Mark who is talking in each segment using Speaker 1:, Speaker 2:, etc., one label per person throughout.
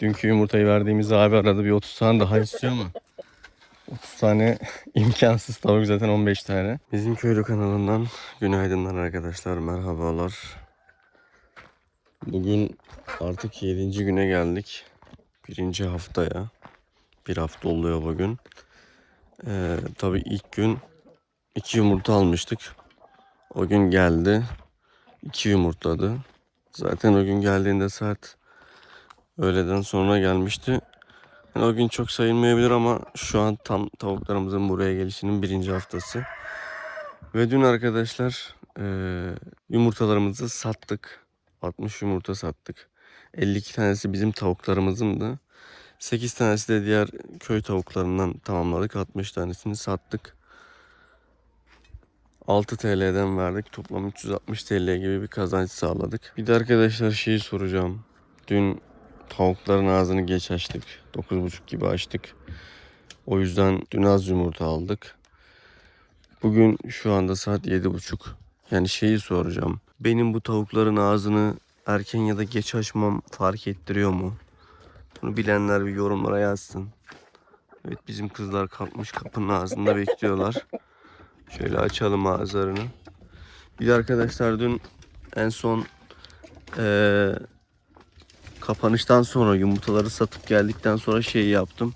Speaker 1: Dünkü yumurtayı verdiğimiz abi aradı bir 30 tane daha istiyor mu? 30 tane imkansız tavuk zaten 15 tane. Bizim köylü kanalından günaydınlar arkadaşlar merhabalar. Bugün artık 7. güne geldik. Birinci haftaya. Bir hafta oluyor bugün. Ee, tabii ilk gün iki yumurta almıştık. O gün geldi. iki yumurtladı. Zaten o gün geldiğinde saat öğleden sonra gelmişti. Yani o gün çok sayılmayabilir ama şu an tam tavuklarımızın buraya gelişinin birinci haftası. Ve dün arkadaşlar eee, yumurtalarımızı sattık. 60 yumurta sattık. 52 tanesi bizim tavuklarımızındı. 8 tanesi de diğer köy tavuklarından tamamladık. 60 tanesini sattık. 6 TL'den verdik. Toplam 360 TL gibi bir kazanç sağladık. Bir de arkadaşlar şeyi soracağım. Dün tavukların ağzını geç açtık. 9.30 gibi açtık. O yüzden dün az yumurta aldık. Bugün şu anda saat 7.30. Yani şeyi soracağım. Benim bu tavukların ağzını erken ya da geç açmam fark ettiriyor mu? Bunu bilenler bir yorumlara yazsın. Evet bizim kızlar kalkmış kapının ağzında bekliyorlar. Şöyle açalım ağızlarını. Bir de arkadaşlar dün en son eee, kapanıştan sonra yumurtaları satıp geldikten sonra şey yaptım.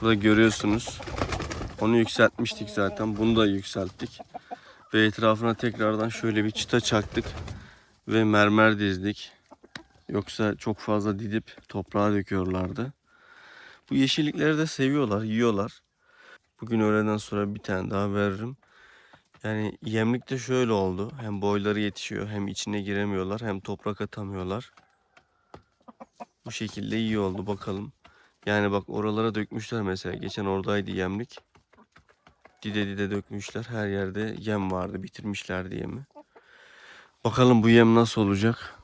Speaker 1: Burada görüyorsunuz. Onu yükseltmiştik zaten. Bunu da yükselttik. Ve etrafına tekrardan şöyle bir çıta çaktık. Ve mermer dizdik. Yoksa çok fazla didip toprağa döküyorlardı. Bu yeşillikleri de seviyorlar, yiyorlar. Bugün öğleden sonra bir tane daha veririm. Yani yemlik de şöyle oldu. Hem boyları yetişiyor hem içine giremiyorlar hem toprak atamıyorlar. Bu şekilde iyi oldu bakalım. Yani bak oralara dökmüşler mesela. Geçen oradaydı yemlik. Dide dide dökmüşler. Her yerde yem vardı. Bitirmişlerdi yemi. Bakalım bu yem nasıl olacak.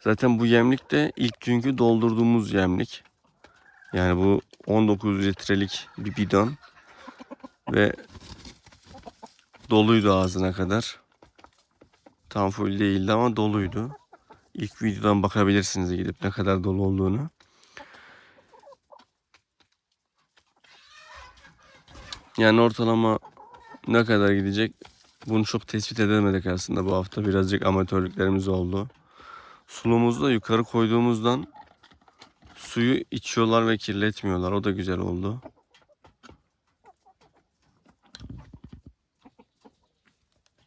Speaker 1: Zaten bu yemlik de ilk günkü doldurduğumuz yemlik. Yani bu 19 litrelik bir bidon. Ve doluydu ağzına kadar. Tam full değildi ama doluydu. İlk videodan bakabilirsiniz gidip ne kadar dolu olduğunu. Yani ortalama ne kadar gidecek bunu çok tespit edemedik aslında bu hafta. Birazcık amatörlüklerimiz oldu. Sulumuzu da yukarı koyduğumuzdan suyu içiyorlar ve kirletmiyorlar. O da güzel oldu.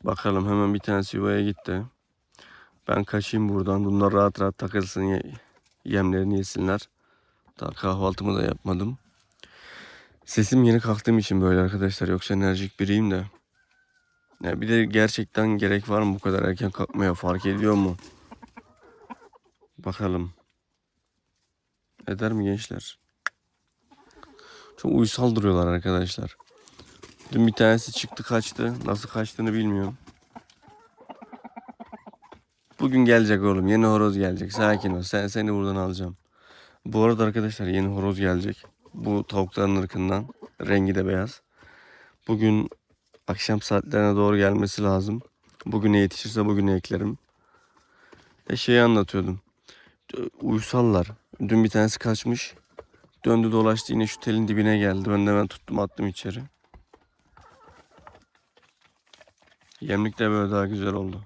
Speaker 1: Bakalım hemen bir tanesi yuvaya gitti. Ben kaçayım buradan. Bunlar rahat rahat takılsın. ye- Yemlerini yesinler. Daha kahvaltımı da yapmadım. Sesim yeni kalktığım için böyle arkadaşlar. Yoksa enerjik biriyim de. Ya bir de gerçekten gerek var mı bu kadar erken kalkmaya? Fark ediyor mu? Bakalım. Eder mi gençler? Çok uysal duruyorlar arkadaşlar. Dün bir tanesi çıktı kaçtı. Nasıl kaçtığını bilmiyorum. Bugün gelecek oğlum. Yeni horoz gelecek. Sakin ol. Sen, seni buradan alacağım. Bu arada arkadaşlar yeni horoz gelecek. Bu tavukların ırkından. Rengi de beyaz. Bugün akşam saatlerine doğru gelmesi lazım. Bugüne yetişirse bugüne eklerim. E şeyi anlatıyordum. Uysallar. Dün bir tanesi kaçmış. Döndü dolaştı yine şu telin dibine geldi. Ben de hemen tuttum attım içeri. Yemlik de böyle daha güzel oldu.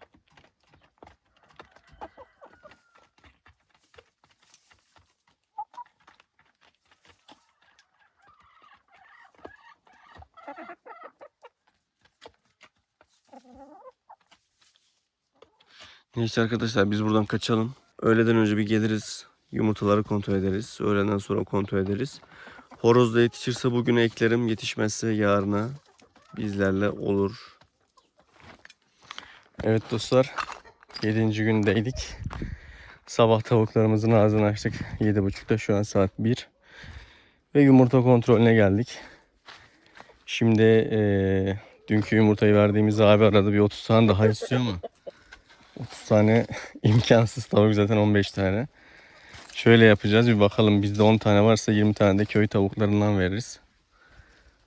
Speaker 1: Neyse arkadaşlar biz buradan kaçalım. Öğleden önce bir geliriz. Yumurtaları kontrol ederiz. Öğleden sonra kontrol ederiz. Horoz da yetişirse bugün eklerim. Yetişmezse yarına bizlerle olur. Evet dostlar. 7. gündeydik. Sabah tavuklarımızın ağzını açtık. 7.30'da şu an saat 1. Ve yumurta kontrolüne geldik. Şimdi eee, dünkü yumurtayı verdiğimiz abi aradı bir 30 tane daha istiyor mu? 30 tane imkansız tavuk zaten 15 tane. Şöyle yapacağız bir bakalım bizde 10 tane varsa 20 tane de köy tavuklarından veririz.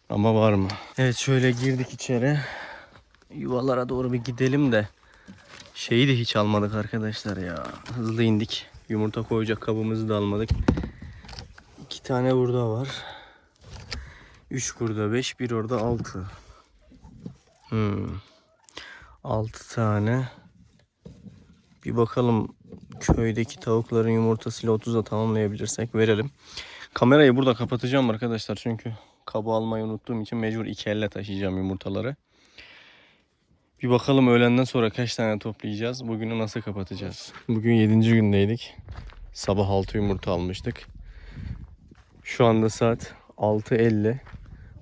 Speaker 1: Ama var mı? Evet şöyle girdik içeri. Yuvalara doğru bir gidelim de. Şeyi de hiç almadık arkadaşlar ya. Hızlı indik. Yumurta koyacak kabımızı da almadık. İki tane burada var. Üç burada beş, bir orada altı. Hmm. Altı tane. Bir bakalım köydeki tavukların yumurtasıyla 30'a tamamlayabilirsek verelim. Kamerayı burada kapatacağım arkadaşlar çünkü kabı almayı unuttuğum için mecbur iki elle taşıyacağım yumurtaları. Bir bakalım öğlenden sonra kaç tane toplayacağız. Bugünü nasıl kapatacağız. Bugün 7. gündeydik. Sabah 6 yumurta almıştık. Şu anda saat 6.50.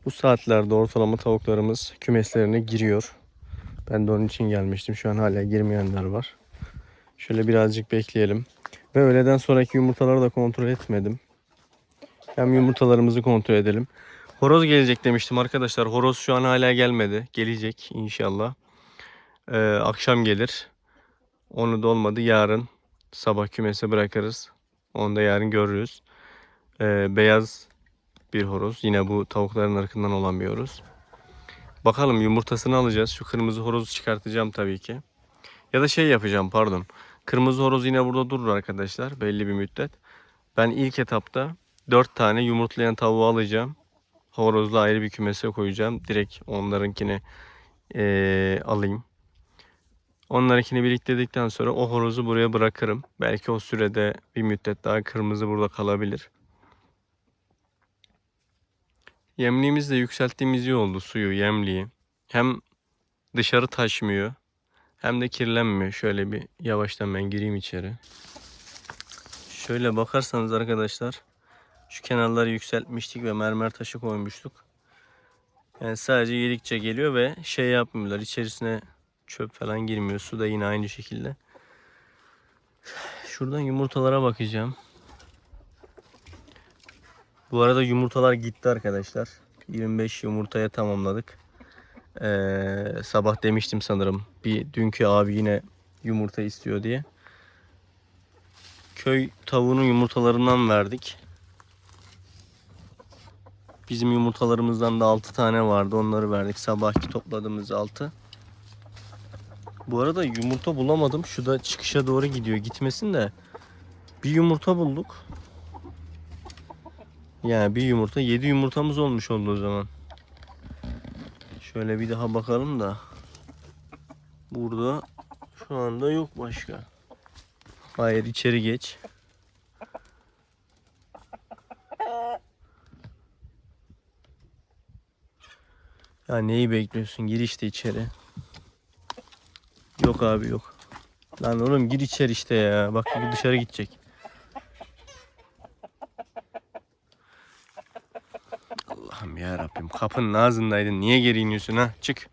Speaker 1: Bu saatlerde ortalama tavuklarımız kümeslerine giriyor. Ben de onun için gelmiştim. Şu an hala girmeyenler var. Şöyle birazcık bekleyelim. Ve öğleden sonraki yumurtaları da kontrol etmedim. Hem yumurtalarımızı kontrol edelim. Horoz gelecek demiştim arkadaşlar. Horoz şu an hala gelmedi. Gelecek inşallah. Ee, akşam gelir. Onu da olmadı. Yarın sabah kümese bırakırız. Onu da yarın görürüz. Ee, beyaz bir horoz. Yine bu tavukların bir horoz. Bakalım yumurtasını alacağız. Şu kırmızı horozu çıkartacağım tabii ki. Ya da şey yapacağım pardon. Kırmızı horoz yine burada durur arkadaşlar. Belli bir müddet. Ben ilk etapta 4 tane yumurtlayan tavuğu alacağım. Horozla ayrı bir kümese koyacağım. Direkt onlarınkini eee, alayım. Onlarınkini biriktirdikten sonra o horozu buraya bırakırım. Belki o sürede bir müddet daha kırmızı burada kalabilir. Yemliğimizi de yükselttiğimiz iyi oldu suyu, yemliği. Hem dışarı taşmıyor hem de kirlenmiyor. Şöyle bir yavaştan ben gireyim içeri. Şöyle bakarsanız arkadaşlar şu kenarları yükseltmiştik ve mermer taşı koymuştuk. Yani sadece yedikçe geliyor ve şey yapmıyorlar. içerisine çöp falan girmiyor. Su da yine aynı şekilde. Şuradan yumurtalara bakacağım. Bu arada yumurtalar gitti arkadaşlar. 25 yumurtaya tamamladık. Ee, sabah demiştim sanırım. Bir dünkü abi yine yumurta istiyor diye. Köy tavuğunun yumurtalarından verdik. Bizim yumurtalarımızdan da 6 tane vardı. Onları verdik. Sabahki topladığımız 6. Bu arada yumurta bulamadım. Şu da çıkışa doğru gidiyor. Gitmesin de. Bir yumurta bulduk. Yani bir yumurta. 7 yumurtamız olmuş oldu o zaman. Şöyle bir daha bakalım da. Burada şu anda yok başka. Hayır içeri geç. Ya neyi bekliyorsun? Gir işte içeri. Yok abi yok. Lan oğlum gir içeri işte ya. Bak dışarı gidecek. Kapının ağzındaydın. Niye geri iniyorsun ha? Çık.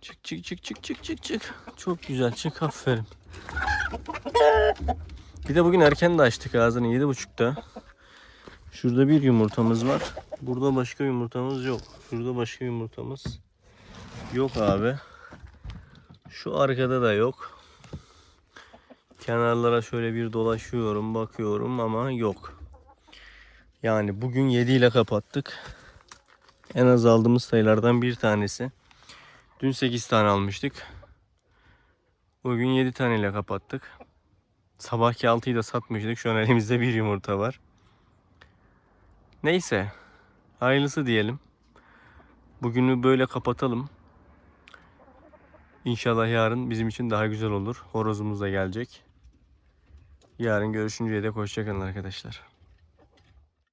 Speaker 1: Çık çık çık çık çık çık çık. Çok güzel çık aferin. Bir de bugün erken de açtık ağzını yedi buçukta. Şurada bir yumurtamız var. Burada başka yumurtamız yok. Şurada başka yumurtamız yok abi. Şu arkada da yok. Kenarlara şöyle bir dolaşıyorum, bakıyorum ama yok. Yani bugün 7 ile kapattık. En az aldığımız sayılardan bir tanesi. Dün 8 tane almıştık. Bugün 7 taneyle kapattık. Sabahki 6'yı da satmıştık. Şu an elimizde bir yumurta var. Neyse. Hayırlısı diyelim. Bugünü böyle kapatalım. İnşallah yarın bizim için daha güzel olur. Horozumuz da gelecek. Yarın görüşünceye dek hoşçakalın arkadaşlar.